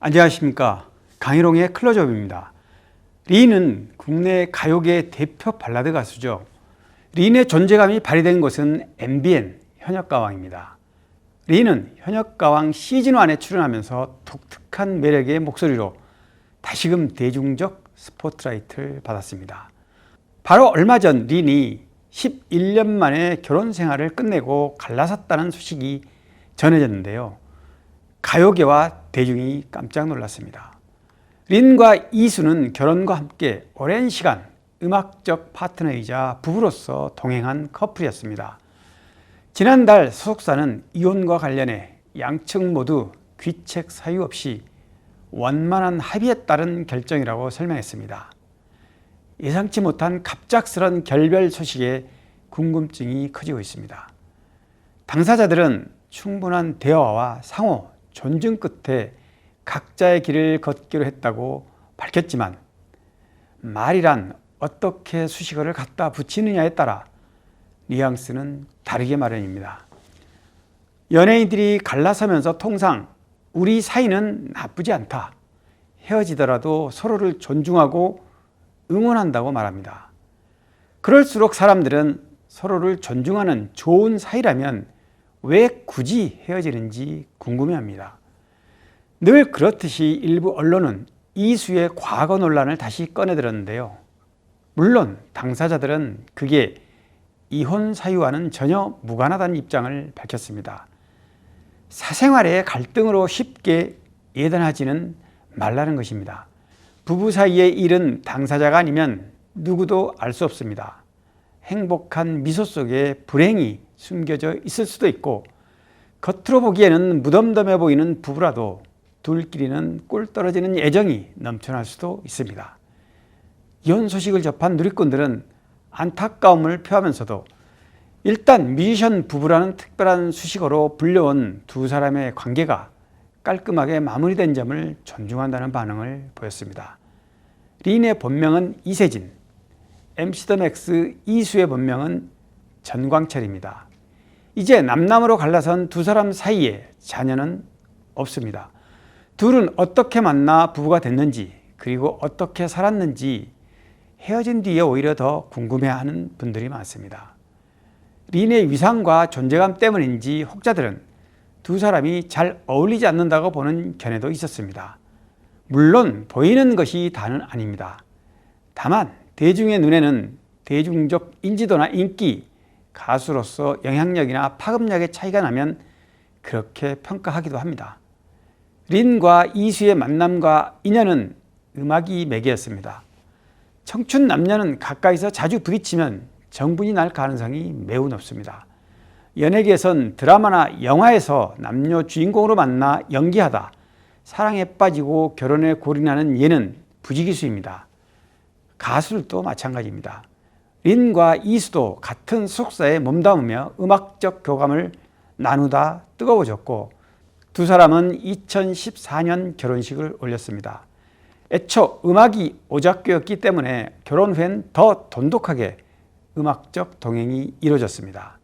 안녕하십니까 강희롱의 클로즈업입니다. 리는 국내 가요계 대표 발라드 가수죠. 린의 존재감이 발휘된 곳은 MBN 현역가왕입니다. 린은 현역가왕 시즌1에 출연하면서 독특한 매력의 목소리로 다시금 대중적 스포트라이트를 받았습니다. 바로 얼마 전 린이 11년 만에 결혼 생활을 끝내고 갈라섰다는 소식이 전해졌는데요. 가요계와 대중이 깜짝 놀랐습니다. 린과 이수는 결혼과 함께 오랜 시간 음악적 파트너이자 부부로서 동행한 커플이었습니다. 지난달 소속사는 이혼과 관련해 양측 모두 귀책 사유 없이 원만한 합의에 따른 결정이라고 설명했습니다. 예상치 못한 갑작스런 결별 소식에 궁금증이 커지고 있습니다. 당사자들은 충분한 대화와 상호 존중 끝에 각자의 길을 걷기로 했다고 밝혔지만 말이란 어떻게 수식어를 갖다 붙이느냐에 따라 뉘앙스는 다르게 마련입니다. 연예인들이 갈라서면서 통상 우리 사이는 나쁘지 않다. 헤어지더라도 서로를 존중하고 응원한다고 말합니다. 그럴수록 사람들은 서로를 존중하는 좋은 사이라면 왜 굳이 헤어지는지 궁금해합니다. 늘 그렇듯이 일부 언론은 이수의 과거 논란을 다시 꺼내들었는데요. 물론 당사자들은 그게 이혼 사유와는 전혀 무관하다는 입장을 밝혔습니다. 사생활의 갈등으로 쉽게 예단하지는 말라는 것입니다. 부부 사이의 일은 당사자가 아니면 누구도 알 수 없습니다. 행복한 미소 속에 불행이 숨겨져 있을 수도 있고 겉으로 보기에는 무덤덤해 보이는 부부라도 둘끼리는 꿀 떨어지는 애정이 넘쳐날 수도 있습니다. 이혼 소식을 접한 누리꾼들은 안타까움을 표하면서도 일단 뮤지션 부부라는 특별한 수식어로 불려온 두 사람의 관계가 깔끔하게 마무리된 점을 존중한다는 반응을 보였습니다. 린의 본명은 이세진, MC 더 맥스 이수의 본명은 전광철입니다. 이제 남남으로 갈라선 두 사람 사이에 자녀는 없습니다. 둘은 어떻게 만나 부부가 됐는지 그리고 어떻게 살았는지 헤어진 뒤에 오히려 더 궁금해하는 분들이 많습니다. 린의 위상과 존재감 때문인지 혹자들은 두 사람이 잘 어울리지 않는다고 보는 견해도 있었습니다. 물론 보이는 것이 다는 아닙니다. 다만 대중의 눈에는 대중적 인지도나 인기, 가수로서 영향력이나 파급력의 차이가 나면 그렇게 평가하기도 합니다. 린과 이수의 만남과 인연은 음악이 매개였습니다. 청춘 남녀는 가까이서 자주 부딪히면 정분이 날 가능성이 매우 높습니다. 연예계에선 드라마나 영화에서 남녀 주인공으로 만나 연기하다 사랑에 빠지고 결혼에 골인하는 예는 부지기수입니다. 가수들도 마찬가지입니다. 린과 이수도 같은 숙사에 몸담으며 음악적 교감을 나누다 뜨거워졌고 두 사람은 2014년 결혼식을 올렸습니다. 애초 음악이 오작교였기 때문에 결혼 후엔 더 돈독하게 음악적 동행이 이루어졌습니다.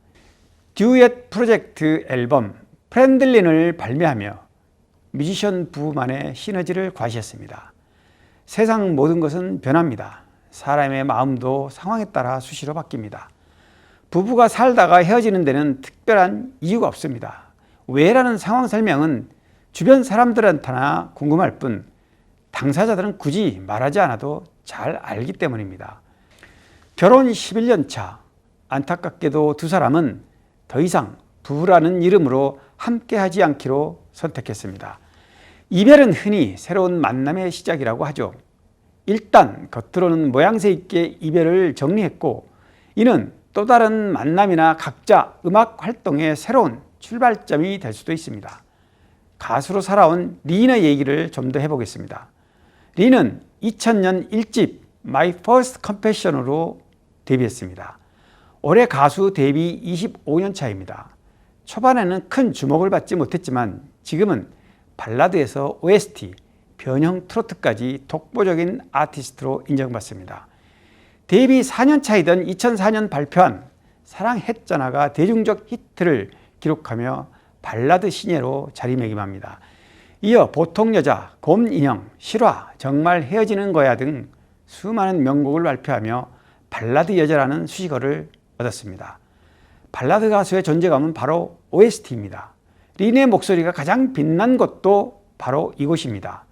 듀엣 프로젝트 앨범 프렌들린을 발매하며 뮤지션 부부만의 시너지를 과시했습니다. 세상 모든 것은 변합니다. 사람의 마음도 상황에 따라 수시로 바뀝니다. 부부가 살다가 헤어지는 데는 특별한 이유가 없습니다. 왜라는 상황 설명은 주변 사람들한테나 궁금할 뿐 당사자들은 굳이 말하지 않아도 잘 알기 때문입니다. 결혼 11년 차 안타깝게도 두 사람은 더 이상 부부라는 이름으로 함께하지 않기로 선택했습니다. 이별은 흔히 새로운 만남의 시작이라고 하죠. 일단 겉으로는 모양새 있게 이별을 정리했고 이는 또 다른 만남이나 각자 음악 활동의 새로운 출발점이 될 수도 있습니다. 가수로 살아온 리의 얘기를 좀 더 해보겠습니다. 리는 2000년 1집 My First Confession으로 데뷔했습니다. 올해 가수 데뷔 25년 차입니다. 초반에는 큰 주목을 받지 못했지만 지금은 발라드에서 OST, 변형 트로트까지 독보적인 아티스트로 인정받습니다. 데뷔 4년 차이던 2004년 발표한 사랑했잖아가 대중적 히트를 기록하며 발라드 신예로 자리매김합니다. 이어 보통 여자, 곰 인형, 실화, 정말 헤어지는 거야 등 수많은 명곡을 발표하며 발라드 여자라는 수식어를 얻었습니다. 발라드 가수의 존재감은 바로 OST입니다. 린의 목소리가 가장 빛난 곳도 바로 이곳입니다.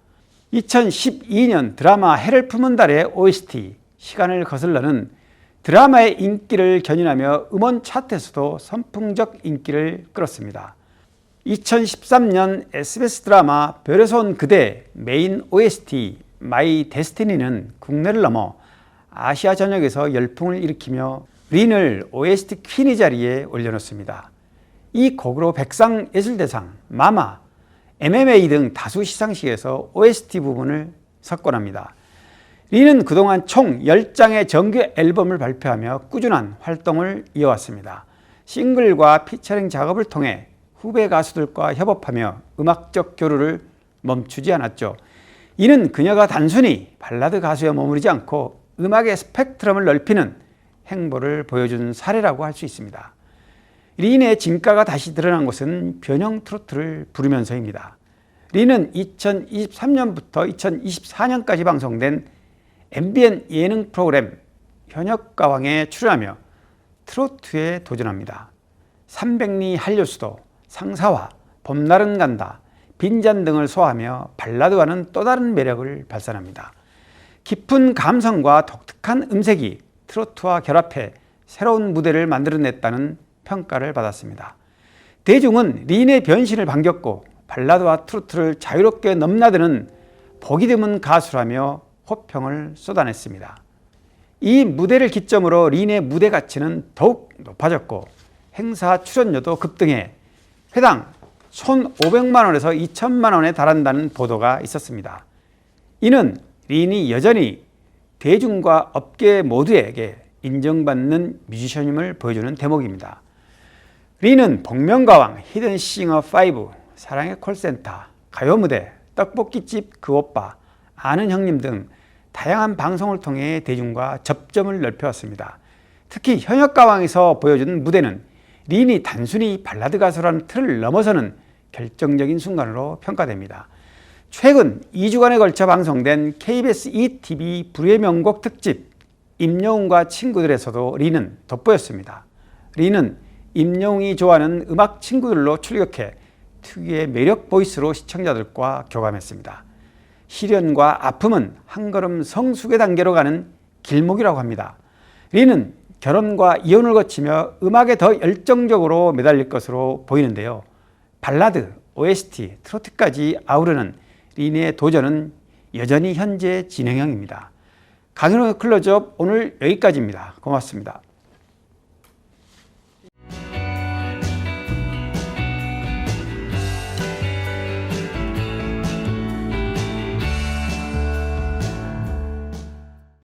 2012년 드라마 해를 품은 달의 OST 시간을 거슬러는 드라마의 인기를 견인하며 음원 차트에서도 선풍적 인기를 끌었습니다. 2013년 SBS 드라마 별에서 온 그대 메인 OST 마이 데스티니는 국내를 넘어 아시아 전역에서 열풍을 일으키며 린을 OST 퀸이 자리에 올려놓습니다. 이 곡으로 백상 예술대상, 마마, MMA 등 다수 시상식에서 OST 부분을 석권합니다. 린은 그동안 총 10장의 정규 앨범을 발표하며 꾸준한 활동을 이어왔습니다. 싱글과 피처링 작업을 통해 후배 가수들과 협업하며 음악적 교류를 멈추지 않았죠. 이는 그녀가 단순히 발라드 가수에 머무르지 않고 음악의 스펙트럼을 넓히는 행보를 보여준 사례라고 할 수 있습니다. 린의 진가가 다시 드러난 것은 변형 트로트를 부르면서입니다. 린은 2023년부터 2024년까지 방송된 MBN 예능 프로그램 현역가왕에 출연하며 트로트에 도전합니다. 300리 한류수도, 상사와, 봄날은 간다, 빈잔 등을 소화하며 발라드와는 또 다른 매력을 발산합니다. 깊은 감성과 독특한 음색이 트로트와 결합해 새로운 무대를 만들어냈다는 평가를 받았습니다. 대중은 린의 변신을 반겼고 발라드와 트로트를 자유롭게 넘나드는 보기 드문 가수라며 호평을 쏟아냈습니다. 이 무대를 기점으로 린의 무대 가치는 더욱 높아졌고 행사 출연료도 급등해 회당 1,500만 원에서 2천만 원에 달한다는 보도가 있었습니다. 이는 린이 여전히 대중과 업계 모두에게 인정받는 뮤지션임을 보여주는 대목입니다. 린은 복면가왕, 히든싱어 5, 사랑의 콜센터, 가요무대, 떡볶이집 그 오빠, 아는 형님 등 다양한 방송을 통해 대중과 접점을 넓혀왔습니다. 특히 현역가왕에서 보여준 무대는 린이 단순히 발라드 가수라는 틀을 넘어서는 결정적인 순간으로 평가됩니다. 최근 2주간에 걸쳐 방송된 KBS ETV 불의 명곡 특집 임영웅과 친구들에서도 린은 돋보였습니다. 린은 임영웅이 좋아하는 음악 친구들로 출격해 특유의 매력 보이스로 시청자들과 교감했습니다. 시련과 아픔은 한 걸음 성숙의 단계로 가는 길목이라고 합니다. 린은 결혼과 이혼을 거치며 음악에 더 열정적으로 매달릴 것으로 보이는데요. 발라드, OST, 트로트까지 아우르는 린의 도전은 여전히 현재 진행형입니다. 강현호의 클로즈업 오늘 여기까지입니다. 고맙습니다.